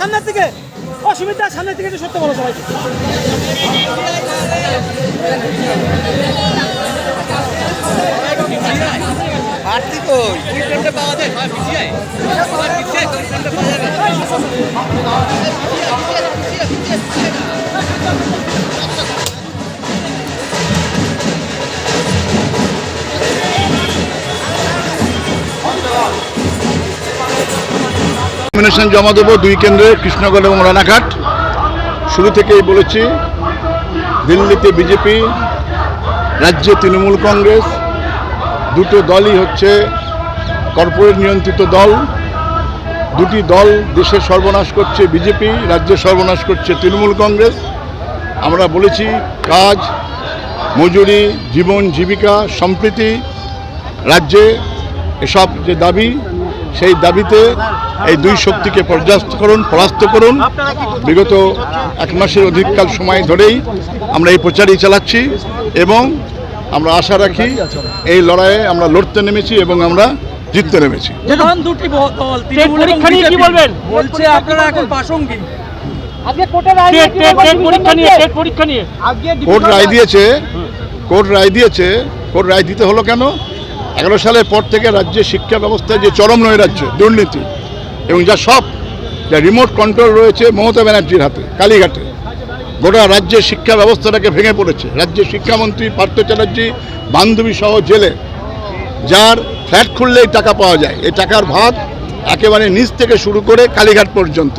সামনের থেকে। অসুবিধা সামনের থেকে একটু সত্য বলো সবাই। পাওয়া যায় পাওয়া যাবে নমিনেশন জমা দেবো দুই কেন্দ্রে, কৃষ্ণগড় এবং রানাঘাট। শুরু থেকেই বলেছি, দিল্লিতে বিজেপি, রাজ্যে তৃণমূল কংগ্রেস, দুটো দলই হচ্ছে কর্পোরেট নিয়ন্ত্রিত দল। দুটি দল দেশের সর্বনাশ করছে বিজেপি, রাজ্যে সর্বনাশ করছে তৃণমূল কংগ্রেস। আমরা বলেছি, কাজ, মজুরি, জীবন, জীবিকা, সম্প্রীতি, রাজ্যে এসব যে দাবি সেই দাবিতে এই দুই শক্তিকে পর্যাস্ত করুন পরাস্ত করুন। বিগত এক মাসের অধিককাল সময় ধরেই আমরা এই প্রচারই চালাচ্ছি এবং আমরা আশা রাখি এই লড়াইয়ে আমরা লড়তে নেমেছি এবং আমরা জিততে নেমেছি? বলছে আপনারা এখন প্রাসঙ্গিক। কোর্ট রায় দিয়েছে কোর্ট রায় দিয়েছে কোর্ট রায় দিতে হলো কেন? এগারো সালের পর থেকে রাজ্যের শিক্ষা ব্যবস্থায় যে চরম নৈরাজ্য দুর্নীতি এবং যা সব যা রিমোট কন্ট্রোল রয়েছে মমতা ব্যানার্জির হাতে কালীঘাটে গোটা রাজ্যের শিক্ষা ব্যবস্থাটাকে ভেঙে পড়েছে। রাজ্যের শিক্ষামন্ত্রী পার্থ চ্যাটার্জি বান্ধবী সহ জেলে যার ফ্ল্যাট খুললেই টাকা পাওয়া যায়। এই টাকার ভাত একেবারে নিচ থেকে শুরু করে কালীঘাট পর্যন্ত।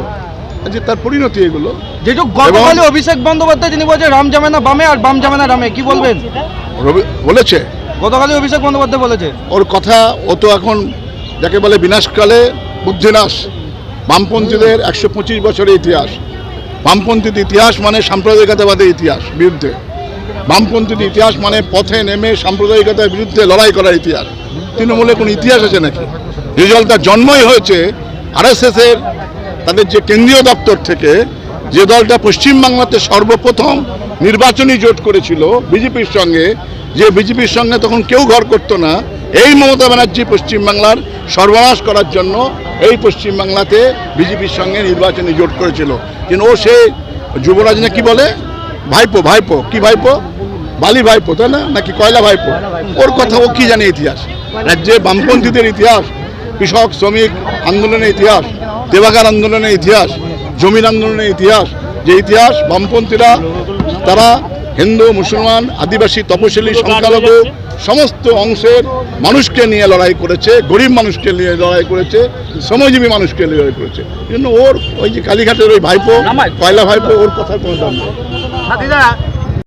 যে তার পরিণতি এগুলো? যেটুক গতকালে অভিষেক বন্দ্যোপাধ্যায় তিনি বলছেন রাম জামানা বামে আর বাম জামানা রামে কি বলবেন? বলেছে গতকালে অভিষেক বন্দ্যোপাধ্যায় বলেছে। ওর কথা, ও তো এখন যাকে বলে বিনাশকালে বুদ্ধিনাশ, বামপন্থীদের একশো পঁচিশ বছরের ইতিহাস। বামপন্থীর ইতিহাস মানে সাম্প্রদায়িকতাবাদের ইতিহাস, বিরুদ্ধে। বামপন্থীর ইতিহাস মানে পথে নেমে সাম্প্রদায়িকতার বিরুদ্ধে লড়াই করার ইতিহাস। তৃণমূলের কোনো ইতিহাস আছে নাকি? রেজাল্ট তার জন্মই হয়েছে, আরএসএসের তাদের যে কেন্দ্রীয় দপ্তর থেকে, যে দলটা পশ্চিমবাংলাতে সর্বপ্রথম নির্বাচনী জোট করেছিল বিজেপির সঙ্গে, যে বিজেপির সঙ্গে তখন কেউ ঘর করতো না, এই মমতা ব্যানার্জি পশ্চিমবাংলার সর্বনাশ করার জন্য এই পশ্চিমবাংলাতে বিজেপির সঙ্গে নির্বাচনী জোট করেছিল। কিন্তু ও সে যুবরাজ না কি বলে? ভাইপো ভাইপো, কি ভাইপো? বালি ভাইপো, তাই না? নাকি কয়লা ভাইপো? ওর কথা ও কি জানে ইতিহাস? রাজ্যে বামপন্থীদের ইতিহাস, কৃষক, শ্রমিক আন্দোলনের ইতিহাস দেবাগার আন্দোলনের ইতিহাস, জমির আন্দোলনের ইতিহাস যে ইতিহাস বামপন্থীরা তারা হিন্দু মুসলমান আদিবাসী তপশিলি সংখ্যালঘু সমস্ত অংশের মানুষকে নিয়ে লড়াই করেছে গরিব মানুষকে নিয়ে লড়াই করেছে শ্রমজীবী মানুষকে নিয়ে লড়াই করেছে। জন্য ওর ওই যে কালীঘাটের ওই ভাইপো কয়লা ভাইপো ওর কথার কোনো দাম নেই।